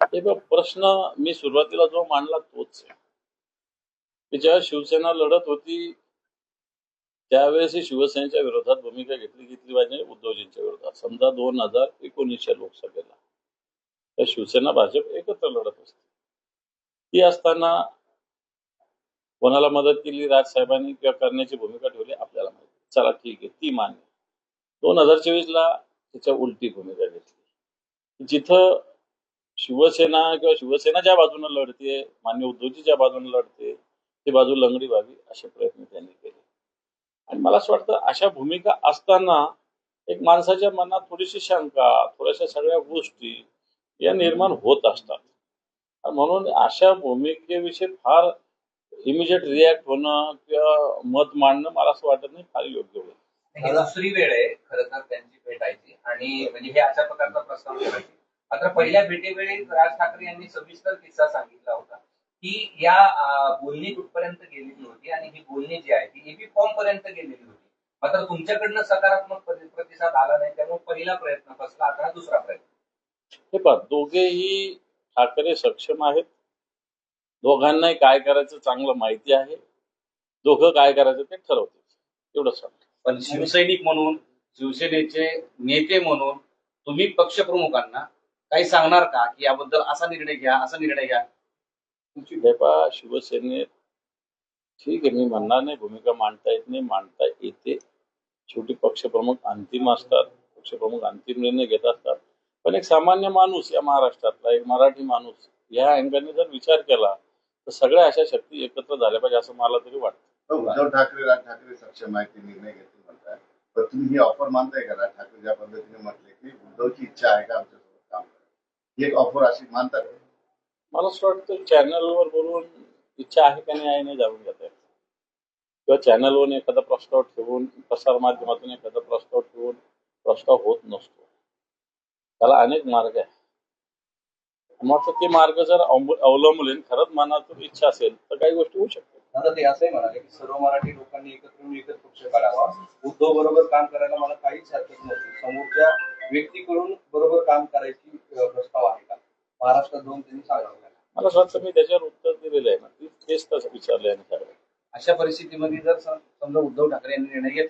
हे बघ प्रश्न मी सुरुवातीला जो मांडला तोच आहे. की जेव्हा शिवसेना लढत होती त्यावेळेस शिवसेनेच्या विरोधात भूमिका घेतली घेतली पाहिजे उद्धवजींच्या विरोधात. समजा दोन हजार एकोणीसच्या लोकसभेला तर शिवसेना भाजप एकत्र लढत असते. ती असताना कोणाला मदत केली? राजसाहेबांनी किंवा करण्याची भूमिका ठेवली? आपल्याला माहिती चला ठीक आहे. ती मान्य दोन हजार चोवीस ला त्याच्या उलटी भूमिका घेतली. जिथं शिवसेना किंवा शिवसेना ज्या बाजूने लढते मान्य उद्धवजी ज्या बाजूने लढते ती बाजू लंगडी व्हावी असे प्रयत्न त्यांनी केले. आणि मला असं वाटतं अशा भूमिका असताना एक माणसाच्या मनात थोडीशी शंका थोड्याशा सगळ्या गोष्टी या निर्माण होत असतात. म्हणून अशा भूमिकेविषयी फार इमिजिएट रिॲक्ट होणं किंवा मत मांडणं मला असं वाटत नाही फार योग्य होईल. दुसरी वेळ आहे खरं तर त्यांची भेटायची आणि म्हणजे हे अशा प्रकारचा प्रस्ताव मात्र पहिल्या भेटीवेळी राज ठाकरे यांनी सविस्तर किस्सा सांगितला होता. की या बोलणी कुठपर्यंत गेलेली होती आणि ही बोलणी जी आहे ती एबी फॉर्म पर्यंत गेलेली होती. मात्र तुमच्याकडनं सकारात्मक प्रति- प्रतिसाद आला नाही त्यामुळे पहिला प्रयत्न फसला आता हा दुसरा प्रयत्न. हे पहा दोघेही ठाकरे सक्षम आहेत. दोघांनाही काय करायचं चांगलं माहिती आहे. दोघं काय करायचं ते ठरवतील. एवढं सांग पण शिवसैनिक म्हणून शिवसेनेचे नेते म्हणून तुम्ही पक्षप्रमुखांना काही सांगणार का की याबद्दल असा निर्णय घ्या असा निर्णय घ्या? हे पहा शिवसेनेत. ठीक आहे मी म्हणणार नाही भूमिका मांडता येत नाही मांडता येते. शेवटी पक्षप्रमुख अंतिम असतात पक्षप्रमुख अंतिम निर्णय घेत असतात. पण एक सामान्य माणूस या महाराष्ट्रातला एक मराठी माणूस या अँगलने जर विचार केला तर सगळ्या अशा शक्ती एकत्र झाल्या पाहिजे असं मला तरी वाटतं. तर उद्धव ठाकरे राज ठाकरे सक्षम आहे ते निर्णय घेतील म्हणताय पण तुम्ही ही ऑफर मानताय का राज ठाकरे ज्या पद्धतीने म्हटले की उद्धवची इच्छा आहे का ही एक ऑफर अशी मानतात? मला असं वाटतं चॅनलवर बोलून इच्छा आहे का नाही आहे नाही जाणून घेता येत किंवा चॅनलवर एखादा प्रस्ताव ठेवून प्रसार माध्यमातून एखादा प्रस्ताव ठेवून प्रस्ताव होत नसतो. त्याला अनेक मार्ग आहे मग ते मार्ग जर अवलंब- अवलंबले खरंच मनातून इच्छा असेल तर काही गोष्टी होऊ शकतात. आता ते असंही म्हणाले की सर्व मराठी लोकांनी एकत्र येऊन एकच पक्ष काढावा. उद्धव बरोबर काम करायला मला काहीच हरकत नव्हती. समोरच्या व्यक्तीकडून बरोबर काम करायची प्रस्ताव आहे का? महाराष्ट्रात जाऊन त्यांनी सांगावं मला असं वाटतं मी त्याच्यावर उत्तर दिलेलं आहे ना. तेच तसं विचारलं आहे अशा परिस्थितीमध्ये जर सम- समजा उद्धव ठाकरे यांनी निर्णय घेतला